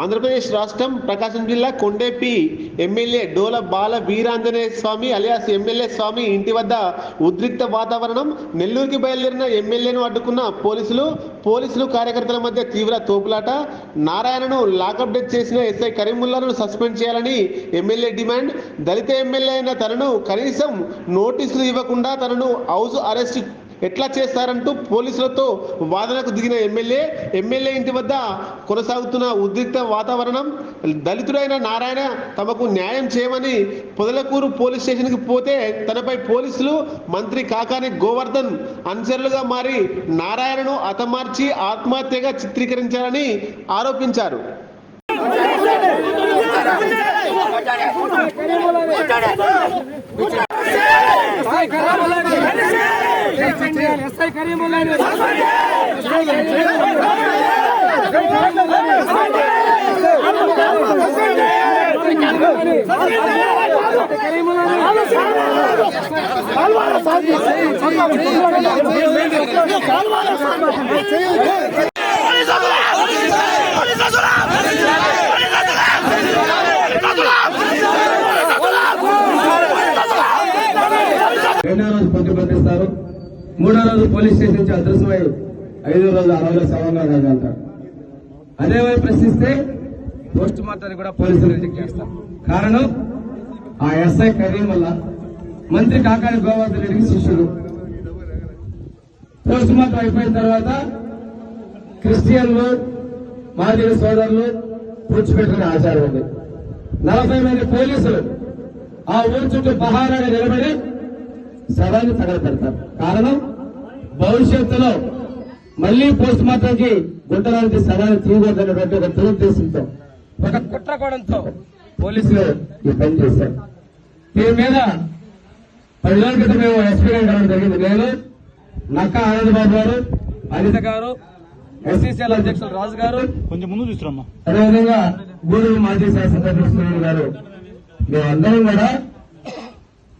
ఆంధ్రప్రదేశ్ రాష్ట్రం ప్రకాశం జిల్లా Kondepi MLA Dola Bala Veeranjaneya Swamy alias MLA Swamy ఇంటి వద్ద ఉద్రిక్త వాతావరణం. నెల్లూరుకి బయలుదేరిన ఎమ్మెల్యేను అడ్డుకున్న పోలీసులు పోలీసులు కార్యకర్తల మధ్య తీవ్ర తోపులాట. నారాయణను లాకప్ డెత్ చేసిన ఎస్ఐ కరీముల్లాను సస్పెండ్ చేయాలని ఎమ్మెల్యే డిమాండ్. దళిత ఎమ్మెల్యే అయిన తనను కనీసం నోటీసులు ఇవ్వకుండా తనను హౌస్ అరెస్ట్ ఎట్లా చేస్తారంటూ పోలీసులతో వాదనకు దిగిన ఎమ్మెల్యే ఎమ్మెల్యే ఇంటి వద్ద కొనసాగుతున్న ఉద్రిక్త వాతావరణం దళితుడైన నారాయణ తమకు న్యాయం చేయమని పొదలకూరు పోలీస్ స్టేషన్కి పోతే తనపై పోలీసులు మంత్రి కాకాని గోవర్ధన్ అనుచరులుగా మారి నారాయణను హతమార్చి ఆత్మహత్యగా చిత్రీకరించారని ఆరోపించారు. రెండో రోజు ప్రతిబంధిస్తారు మూడో రోజు పోలీస్ స్టేషన్ నుంచి అదృశ్యమై ఐదో రోజు అరవై శవంగా అంటారు అదే వైపు ప్రశ్నిస్తే పోస్ట్ మార్టాన్ని కూడా పోలీసులు రిజెక్ట్ చేస్తారు. కారణం ఆ ఎస్ఐ కరీం వల్ల మంత్రి కాకాని గోవర్ధన్ రెడ్డికి శిష్యుడు. పోస్ట్ మార్టం అయిపోయిన తర్వాత క్రిస్టియన్లు మాదిరి సోదరులు పూడ్చిపెట్టుకునే ఆచారం ఉంది. నలభై మంది పోలీసులు ఆ ఊరు చుట్టూ పహారాగా నిలబడి శవాన్ని తగలపెడతారు కారణం భవిష్యత్తులో మళ్ళీ పోస్ట్ మార్టంకి గుంటలాంటి శవాన్ని తీయకూడదనేటువంటి ఒక దురుద్దేశంతో ఒక కుట్రకోణంతో పోలీసులు ఈ పని చేశారు. దీని మీద పది రోజుల క్రితం మేము ఎస్పీ గారు రావడం జరిగింది. నేను నక్క ఆనంద్ బాబు గారు అనిత గారు ఎస్సీసీఎల్ అధ్యక్షులు రాజు గారు కొంచెం ముందు తీసుకురమ్మా. అదేవిధంగా గూడూరు మాజీ శాసనసభ్యులు గారు మేమందరం కూడా